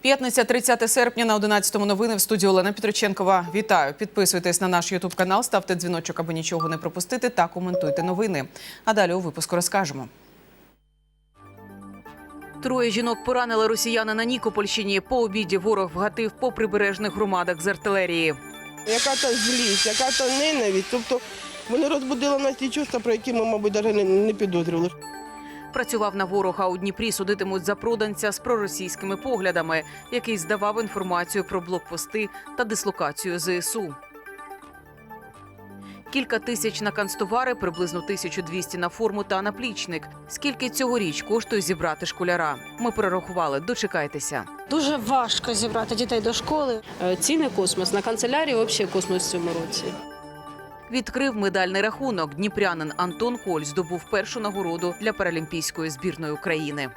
П'ятниця, 30 серпня на 11-му новини в студії Олена Петроченкова. Вітаю! Підписуйтесь на наш Ютуб канал, ставте дзвіночок, аби нічого не пропустити, та коментуйте новини. А далі у випуску розкажемо. Троє жінок поранили росіяни на Нікопольщині. По обіді ворог вгатив по прибережних громадах з артилерії. Яка то злість, яка то ненависть. Тобто вони розбудили нас ті чувства, про які ми, мабуть, навіть не підозрювали. Працював на ворога. У Дніпрі судитимуть за проданця з проросійськими поглядами, який здавав інформацію про блокпости та дислокацію ЗСУ. Кілька тисяч на канцтовари, приблизно 1200 на форму та наплічник. Скільки цьогоріч коштує зібрати школяра? Ми перерахували. Дочекайтеся. Дуже важко зібрати дітей до школи. Е, Ціни космос на канцелярії взагалі космос в цьому році. Відкрив медальний рахунок. Дніпрянин Антон Коль здобув першу нагороду для паралімпійської збірної України.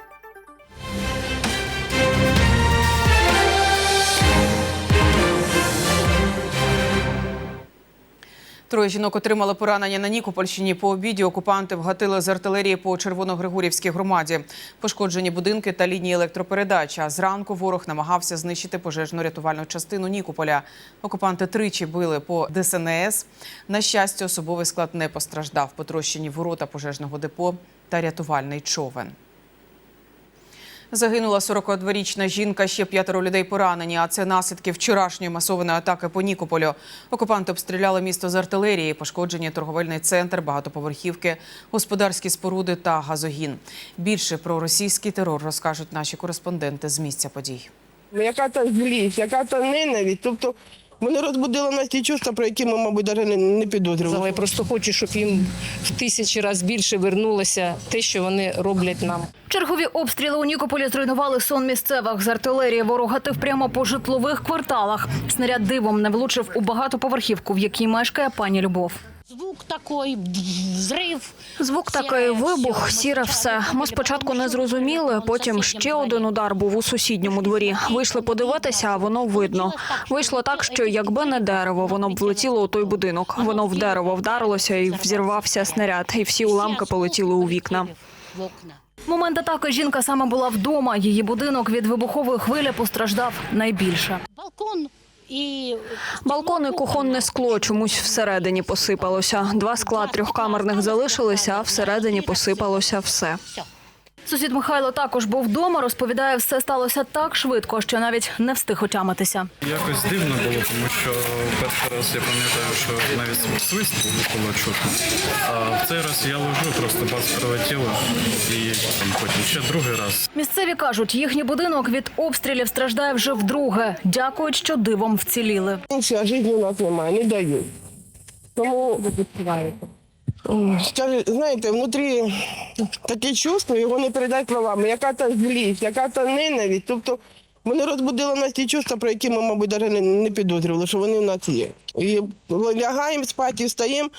Троє жінок отримали поранення на Нікопольщині. По обіді окупанти вгатили з артилерії по Червоногригорівській громаді. Пошкоджені будинки та лінії електропередач. А зранку ворог намагався знищити пожежно-рятувальну частину Нікополя. Окупанти тричі били по ДСНС. На щастя, особовий склад не постраждав. Потрощені ворота пожежного депо та рятувальний човен. Загинула 42-річна жінка, ще п'ятеро людей поранені. А це наслідки вчорашньої масованої атаки по Нікополю. Окупанти обстріляли місто з артилерії, пошкоджені торговельний центр, багатоповерхівки, господарські споруди та газогін. Більше про російський терор розкажуть наші кореспонденти з місця подій. Яка то злість, яка то ненависть. Тобто вони розбудили в нас ті чувства, про які ми, мабуть, навіть не, не підозрювали. Але я просто хочу, щоб їм в тисячі разів більше вернулося те, що вони роблять нам. Чергові обстріли у Нікополі зруйнували сон місцевих з артилерії. Ворогатив прямо по житлових кварталах. Снаряд дивом не влучив у багатоповерхівку, в якій мешкає пані Любов. Звук такий, взрив. Звук такий вибух, сіре все. Ми спочатку не зрозуміли. Потім ще один удар був у сусідньому дворі. Вийшли подивитися, а воно видно. Вийшло так, що якби не дерево, воно б влетіло у той будинок. Воно в дерево вдарилося і взірвався снаряд, і всі уламки полетіли у вікна. Момент атаки жінка саме була вдома. Її будинок від вибухової хвилі постраждав найбільше. Балкон і Балкон і кухонне скло чомусь всередині посипалося. Два скла трьохкамерних залишилися, а всередині посипалося все. Сусід Михайло також був вдома. Розповідає, все сталося так швидко, що навіть не встиг отямитися. Якось дивно було, тому що перший раз я пам'ятаю, що навіть свист було чутно. А в цей раз я лежу, просто бац прилетіло і там потім ще другий раз. Місцеві кажуть, їхній будинок від обстрілів страждає вже вдруге. Дякують, що дивом вціліли. А життя у нас немає, не дають. Тому скажи, знаєте, внутрі таке чувство, його не передати словами. Яка то злість, яка то ненависть. Тобто вони розбудили нас ті чувства, про які ми, мабуть, навіть не, підозрювали, що вони в нас є. І лягаємо спати встаємо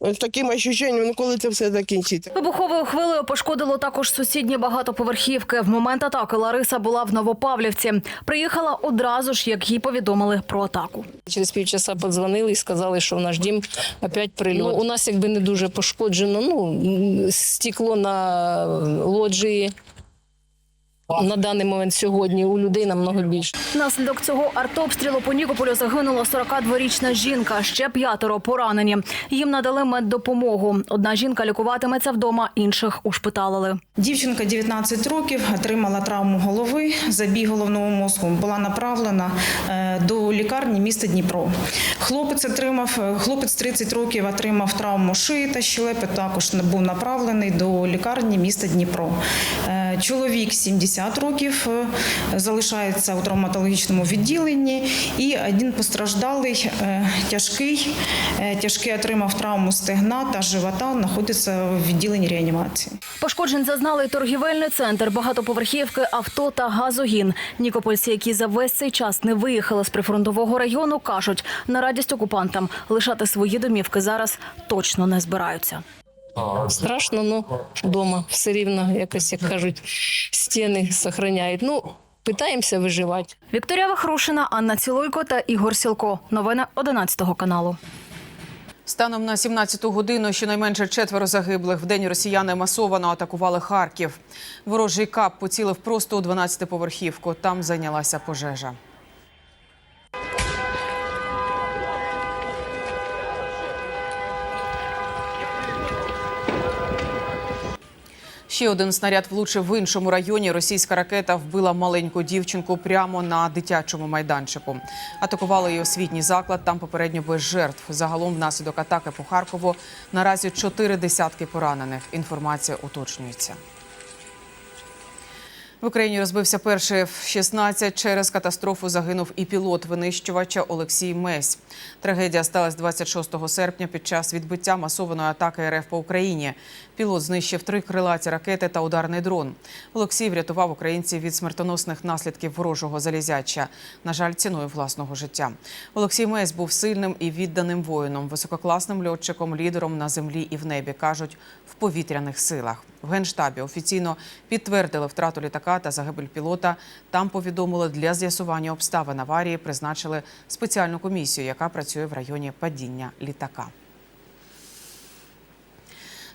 з таким відчуттям, ну, коли це все закінчиться. Вибуховою хвилею пошкодило також сусідні багатоповерхівки. В момент атаки Лариса була в Новопавлівці. Приїхала одразу ж, як їй повідомили про атаку. Через півчаса подзвонили і сказали, що в наш дім опять прильот. Ну, у нас якби не дуже пошкоджено, ну, стекло на лоджії. На даний момент сьогодні у людей намного більше. Внаслідок цього артобстрілу по Нікополю загинула 42-річна жінка. Ще п'ятеро поранені. Їм надали меддопомогу. Одна жінка лікуватиметься вдома, інших ушпиталили. Дівчинка 19 років отримала травму голови, забій головного мозку. Була направлена е, до лікарні міста Дніпро. Хлопець отримав е, хлопець 30 років отримав травму шиї та щелепи. Також був направлений до лікарні міста Дніпро. Чоловік 70 років е, залишається у травматологічному відділенні, і один постраждалий е, тяжкий, е, тяжкий отримав травму стегна та живота, знаходиться в відділенні реанімації. Пошкоджень зазнали торгівельний центр, багатоповерхівки, авто та газогін. Нікопольці, які за весь цей час не виїхали з прифронтового району, кажуть, на радість окупантам лишати свої домівки зараз точно не збираються. Страшно, ну вдома все рівно якось, як кажуть, стіни зберігають. Ну, питаємося виживати. Вікторія Вахрушина, Анна Цілуйко та Ігор Сілко. Новини 11 каналу. Станом на 17-ту годину щонайменше четверо загиблих. Вдень росіяни масовано атакували Харків. Ворожий кап поцілив просто у 12-поверхівку. Там зайнялася пожежа. Ще один снаряд влучив в іншому районі. Російська ракета вбила маленьку дівчинку прямо на дитячому майданчику. Атакували її освітній заклад. Там попередньо без жертв. Загалом внаслідок атаки по Харкову наразі чотири десятки поранених. Інформація уточнюється. В Україні розбився перший F-16. Через катастрофу загинув і пілот винищувача Олексій Месь. Трагедія сталася 26 серпня під час відбиття масованої атаки РФ по Україні. Пілот знищив три крилаті ракети та ударний дрон. Олексій врятував українців від смертоносних наслідків ворожого залізяча. На жаль, ціною власного життя. Олексій Месь був сильним і відданим воїном, висококласним льотчиком, лідером на землі і в небі, кажуть, в повітряних силах. В генштабі офіційно підтвердили втрату літака та загибель пілота. Там повідомили для з'ясування обставин аварії, призначили спеціальну комісію, яка працює в районі падіння літака.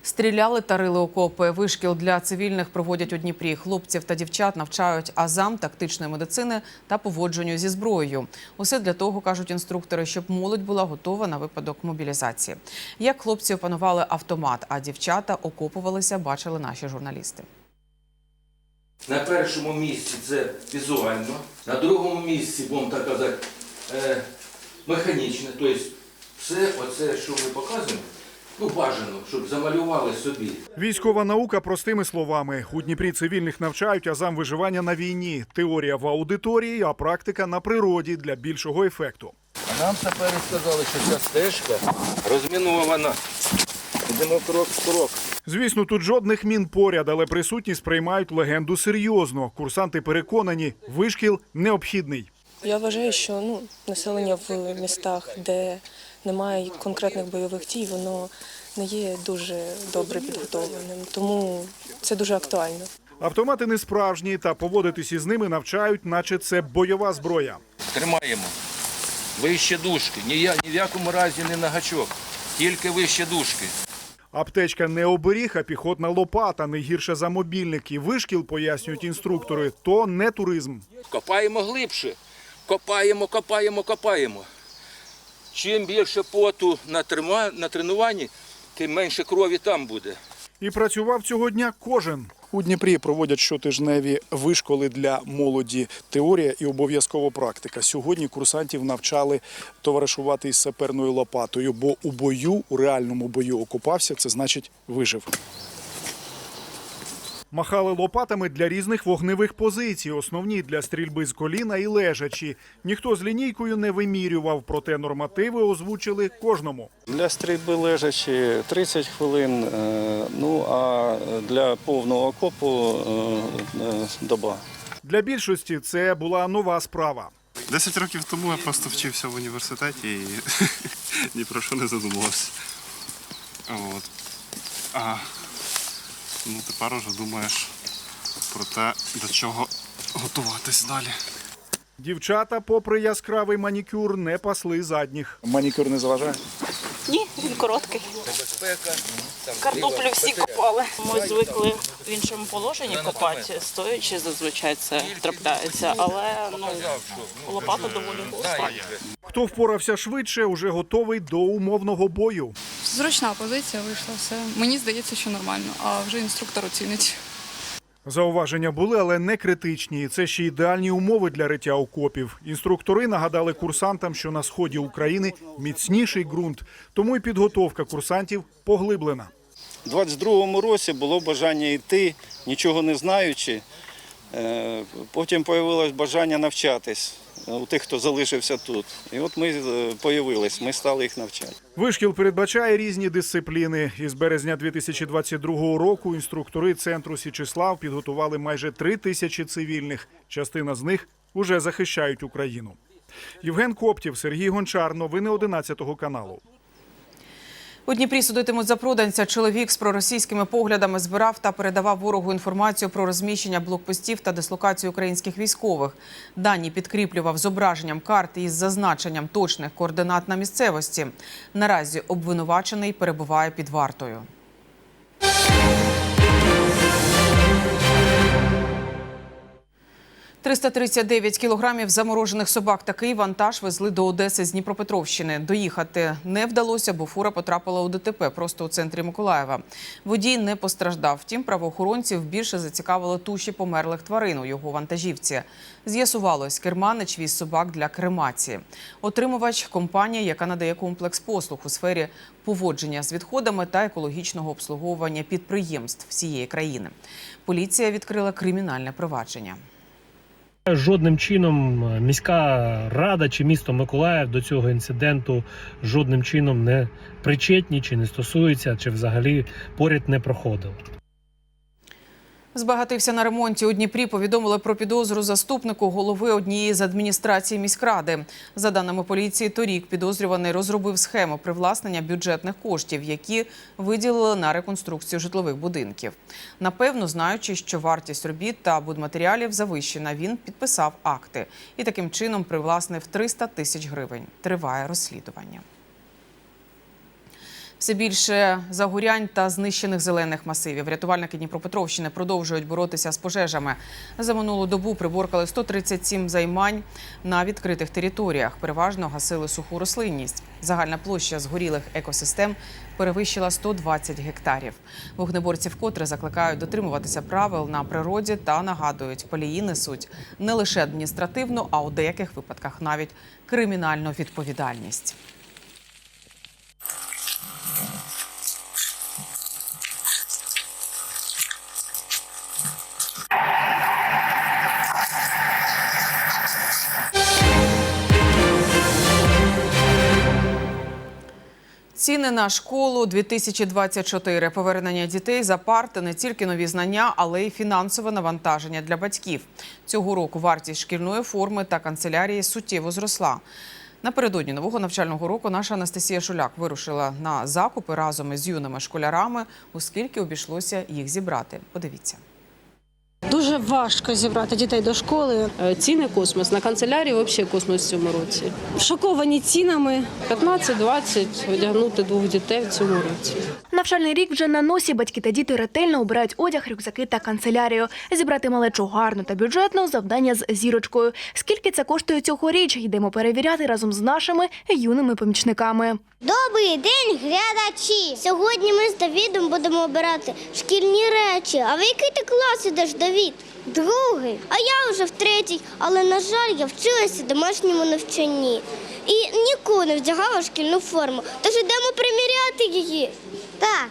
Стріляли та рили окопи. Вишкіл для цивільних проводять у Дніпрі. Хлопців та дівчат навчають азам тактичної медицини та поводженню зі зброєю. Усе для того, кажуть інструктори, щоб молодь була готова на випадок мобілізації. Як хлопці опанували автомат, а дівчата окопувалися, бачили наші журналісти. На першому місці це візуально, на другому місці, будемо так казати, е, механічне. Тобто все оце, що ми показуємо, ну бажано, щоб замалювали собі. Військова наука простими словами. У Дніпрі цивільних навчають азам виживання на війні. Теорія в аудиторії, а практика на природі для більшого ефекту. А нам тепер сказали, що ця стежка розмінована. Йдемо крок в крок. Звісно, тут жодних мін поряд, але присутні сприймають легенду серйозно. Курсанти переконані, вишкіл необхідний. Я вважаю, що ну, населення в містах, де немає конкретних бойових дій, воно не є дуже добре підготовленим. Тому це дуже актуально. Автомати не справжні, та поводитись із ними навчають, наче це бойова зброя. Тримаємо. Вище дужки. Ні, я, ні в якому разі не на гачок. Тільки вище дужки. Аптечка не оберіг, а піхотна лопата не гірше за мобільник. І вишкіл, пояснюють інструктори, то не туризм. Копаємо глибше. Копаємо, копаємо, копаємо. Чим більше поту на, тренуванні, тим менше крові там буде. І працював цього дня кожен. У Дніпрі проводять щотижневі вишколи для молоді. Теорія і обов'язкова практика. Сьогодні курсантів навчали товаришувати із саперною лопатою, бо у бою, у реальному бою окупався, це значить вижив. Махали лопатами для різних вогневих позицій, основні для стрільби з коліна і лежачі. Ніхто з лінійкою не вимірював, проте нормативи озвучили кожному. Для стрільби лежачі 30 хвилин, е, ну а для повного окопу е, е, доба. Для більшості це була нова справа. Десять років тому я просто вчився в університеті і ні про що не задумувався. От. А ну, тепер уже думаєш про те, до чого готуватись далі. Дівчата, попри яскравий манікюр, не пасли задніх. Манікюр не заважає. Ні, він короткий. Картоплю всі копали. Ми звикли в іншому положенні копати, стоячи зазвичай це трапляється, але ну лопата доволі гостра. Хто впорався швидше, уже готовий до умовного бою. Зручна позиція вийшла все. Мені здається, що нормально, а вже інструктор оцінить. Зауваження були, але не критичні. Це ще ідеальні умови для риття окопів. Інструктори нагадали курсантам, що на сході України міцніший ґрунт, тому і підготовка курсантів поглиблена. У 22-му році було бажання йти, нічого не знаючи. Е, Потім з'явилось бажання навчатись у тих, хто залишився тут. І от ми з'явились, ми стали їх навчати. Вишкіл передбачає різні дисципліни. Із березня 2022 року інструктори центру Січислав підготували майже три тисячі цивільних. Частина з них уже захищають Україну. Євген Коптів, Сергій Гончар. Новини 11 каналу. У Дніпрі судитимуть за проданця. Чоловік з проросійськими поглядами збирав та передавав ворогу інформацію про розміщення блокпостів та дислокацію українських військових. Дані підкріплював зображенням карт із зазначенням точних координат на місцевості. Наразі обвинувачений перебуває під вартою. «339 кілограмів заморожених собак. Такий вантаж везли до Одеси з Дніпропетровщини. Доїхати не вдалося, бо фура потрапила у ДТП просто у центрі Миколаєва. Водій не постраждав. Втім, правоохоронців більше зацікавили туші померлих тварин у його вантажівці. З'ясувалось, керманич віз собак для кремації. Отримувач – компанія, яка надає комплекс послуг у сфері поводження з відходами та екологічного обслуговування підприємств всієї країни. Поліція відкрила кримінальне провадження. Жодним чином е, міська рада чи місто Миколаїв до цього інциденту жодним чином не причетні чи не стосуються, чи взагалі поряд не проходив. Збагатився на ремонті у Дніпрі. Повідомили про підозру заступнику голови однієї з адміністрацій міськради. За даними поліції, торік підозрюваний розробив схему привласнення бюджетних коштів, які виділили на реконструкцію житлових будинків. Напевно, знаючи, що вартість робіт та будматеріалів завищена, він підписав акти і таким чином привласнив 300 тисяч гривень. Триває розслідування. Все більше загорянь та знищених зелених масивів. Рятувальники Дніпропетровщини продовжують боротися з пожежами. За минулу добу приборкали 137 займань на відкритих територіях. Переважно гасили суху рослинність. Загальна площа згорілих екосистем перевищила 120 гектарів. Вогнеборці вкотре закликають дотримуватися правил на природі та нагадують, палії несуть не лише адміністративну, а у деяких випадках навіть кримінальну відповідальність. Ціни на школу 2024. Повернення дітей за парти не тільки нові знання, але й фінансове навантаження для батьків. Цього року вартість шкільної форми та канцелярії суттєво зросла. Напередодні нового навчального року наша Анастасія Шуляк вирушила на закупи разом із юними школярами, оскільки обійшлося їх зібрати. Подивіться. Дуже важко зібрати дітей до школи. Ціни космос. На канцелярії взагалі космос в цьому році. Шоковані цінами. 15-20 одягнути двох дітей в цьому році. Навчальний рік вже на носі. Батьки та діти ретельно обирають одяг, рюкзаки та канцелярію. Зібрати малечу гарно та бюджетно завдання з зірочкою. Скільки це коштує цьогоріч? Йдемо перевіряти разом з нашими юними помічниками. Добрий день, глядачі! Сьогодні ми з Давідом будемо обирати шкільні речі. А в який ти клас ідеш, Давід? Другий. А я вже в третій, але, на жаль, я вчилася в домашньому навчанні. І ніколи не вдягала шкільну форму. Тож йдемо приміряти її. Так.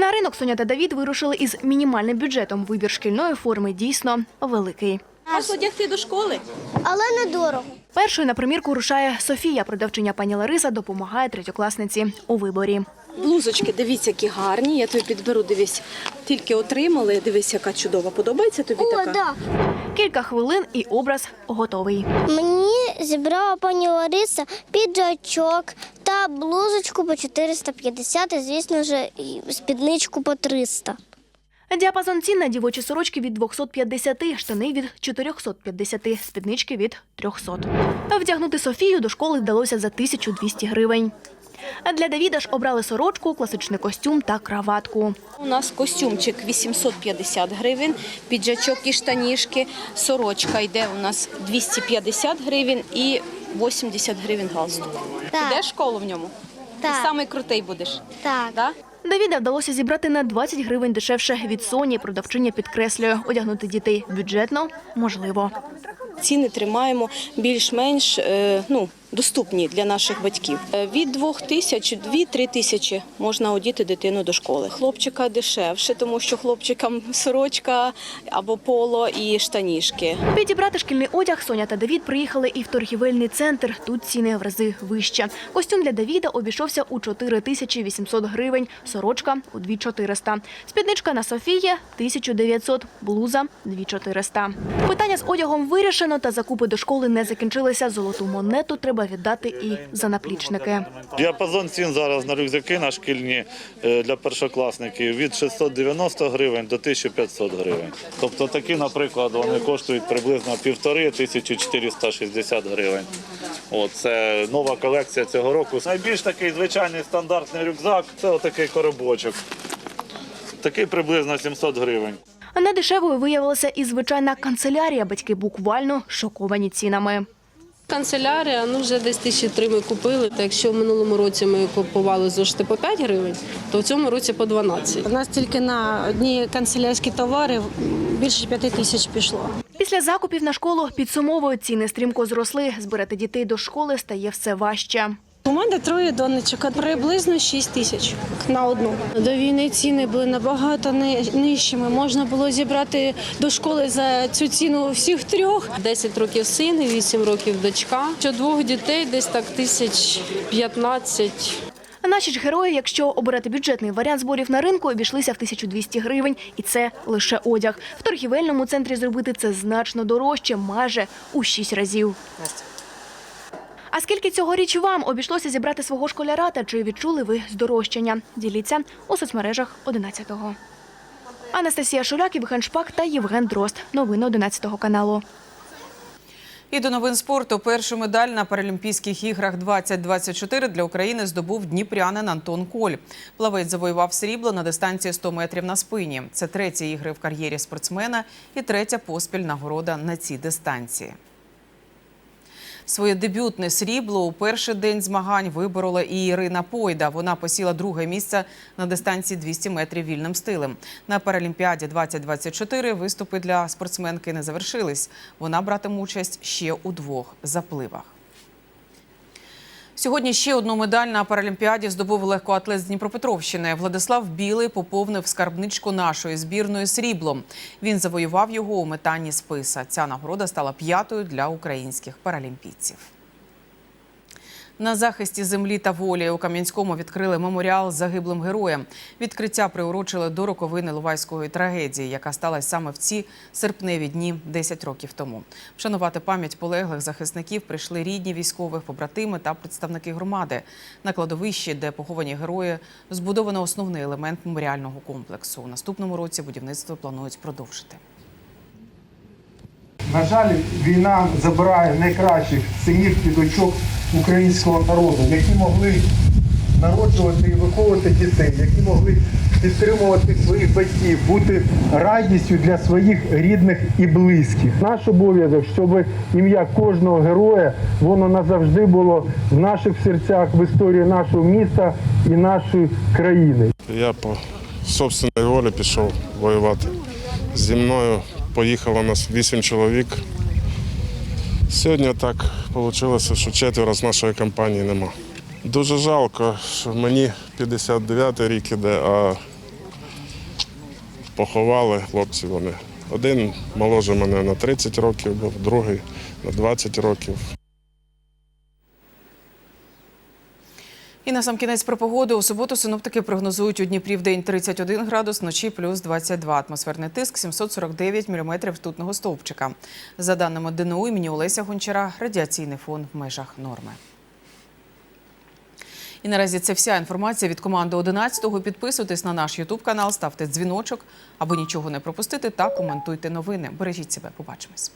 На ринок Соня та Давід вирушили із мінімальним бюджетом. Вибір шкільної форми дійсно великий. Вас одягти до школи. Але недорого. Першою на примірку рушає Софія. Продавчиня пані Лариса допомагає третьокласниці у виборі. Блузочки, дивіться, які гарні. Я тобі підберу, дивись. Тільки отримали. Дивись, яка чудова. Подобається тобі О, така? да. Кілька хвилин і образ готовий. Мені зібрала пані Лариса піджачок та блузочку по 450 і, звісно ж, і спідничку по 300. Діапазон цін на дівочі сорочки від 250, штани від 450, спіднички від 300. Вдягнути Софію до школи вдалося за 1200 гривень. А Для Давіда ж обрали сорочку, класичний костюм та краватку. У нас костюмчик 850 гривень, піджачок і штанішки. Сорочка йде у нас 250 гривень і 80 гривень галстук. Так. Підеш в школу в ньому? Так. Ти самий крутий будеш. Так. Да? Давіда вдалося зібрати на 20 гривень дешевше від Соні. Продавчиня підкреслює, одягнути дітей бюджетно можливо. Ціни тримаємо більш-менш е, ну, доступні для наших батьків. Е, Від 2 тисяч, 2-3 тисячі можна одіти дитину до школи. Хлопчика дешевше, тому що хлопчикам сорочка або поло і штанішки. Підібрати шкільний одяг Соня та Давід приїхали і в торгівельний центр. Тут ціни в рази вище. Костюм для Давіда обійшовся у 4800 гривень, сорочка у 2400. Спідничка на Софії 1900, блуза 2400. Питання з одягом вирішено, та закупи до школи не закінчилися. Золоту монету треба вирішила віддати і за наплічники. Діапазон цін зараз на рюкзаки на шкільні е, для першокласників від 690 гривень до 1500 гривень. Тобто такі, наприклад, вони коштують приблизно півтори 1460 гривень. От, це нова колекція цього року. Найбільш такий звичайний стандартний рюкзак це отакий коробочок. Такий приблизно 700 гривень. А недешевою виявилася і звичайна канцелярія. Батьки буквально шоковані цінами. Канцелярія, ну вже десь тисячі три ми купили. Та якщо в минулому році ми купували зошити по 5 гривень, то в цьому році по 12. У нас тільки на одні канцелярські товари більше п'яти тисяч пішло. Після закупів на школу підсумовують ціни стрімко зросли. Збирати дітей до школи стає все важче. У мене троє донечок, приблизно 6 тисяч на одну. До війни ціни були набагато ни- нижчими. Можна було зібрати до школи за цю ціну всіх трьох. 10 років син, і 8 років дочка. Що двох дітей десь так тисяч 15. Наші ж герої, якщо обирати бюджетний варіант зборів на ринку, обійшлися в 1200 гривень, і це лише одяг. В торгівельному центрі зробити це значно дорожче, майже у 6 разів. А скільки цьогоріч вам обійшлося зібрати свого школяра та чи відчули ви здорожчання? Діліться у соцмережах 11-го. Анастасія Шуляк, Євген Шпак та Євген Дрозд. Новини 11 каналу. І до новин спорту. Першу медаль на Паралімпійських іграх 2024 для України здобув дніпрянин Антон Коль. Плавець завоював срібло на дистанції 100 метрів на спині. Це треті ігри в кар'єрі спортсмена і третя поспіль нагорода на цій дистанції. Своє дебютне срібло у перший день змагань виборола і Ірина Пойда. Вона посіла друге місце на дистанції 200 метрів вільним стилем. На Паралімпіаді 2024 виступи для спортсменки не завершились. Вона братиме участь ще у двох запливах. Сьогодні ще одну медаль на Паралімпіаді здобув легкоатлет з Дніпропетровщини. Владислав Білий поповнив скарбничку нашої збірної сріблом. Він завоював його у метанні списа. Ця нагорода стала п'ятою для українських паралімпійців. На захисті землі та волі у Кам'янському відкрили меморіал загиблим героям. Відкриття приурочили до роковини Лувайської трагедії, яка сталася саме в ці серпневі дні 10 років тому. Вшанувати пам'ять полеглих захисників прийшли рідні військових, побратими та представники громади. На кладовищі, де поховані герої, збудовано основний елемент меморіального комплексу. У наступному році будівництво планують продовжити. На жаль, війна забирає найкращих синів і дочок українського народу, які могли народжувати і виховувати дітей, які могли підтримувати своїх батьків, бути радістю для своїх рідних і близьких. Наш обов'язок, щоб ім'я кожного героя воно назавжди було в наших серцях, в історії нашого міста і нашої країни. Я по собственній волі пішов воювати. Зі мною поїхало нас вісім чоловік. Сьогодні так вийшло, що четверо з нашої компанії нема. Дуже жалко, що мені 59 рік іде, а поховали хлопці вони. Один моложе мене на 30 років був, другий на 20 років. І на сам кінець про погоду. У суботу синоптики прогнозують у Дніпрі в день 31 градус, вночі плюс 22. Атмосферний тиск 749 міліметрів ртутного стовпчика. За даними ДНУ імені Олеся Гончара, радіаційний фон в межах норми. І наразі це вся інформація від команди 11-го. Підписуйтесь на наш Ютуб канал, ставте дзвіночок, аби нічого не пропустити та коментуйте новини. Бережіть себе, побачимось.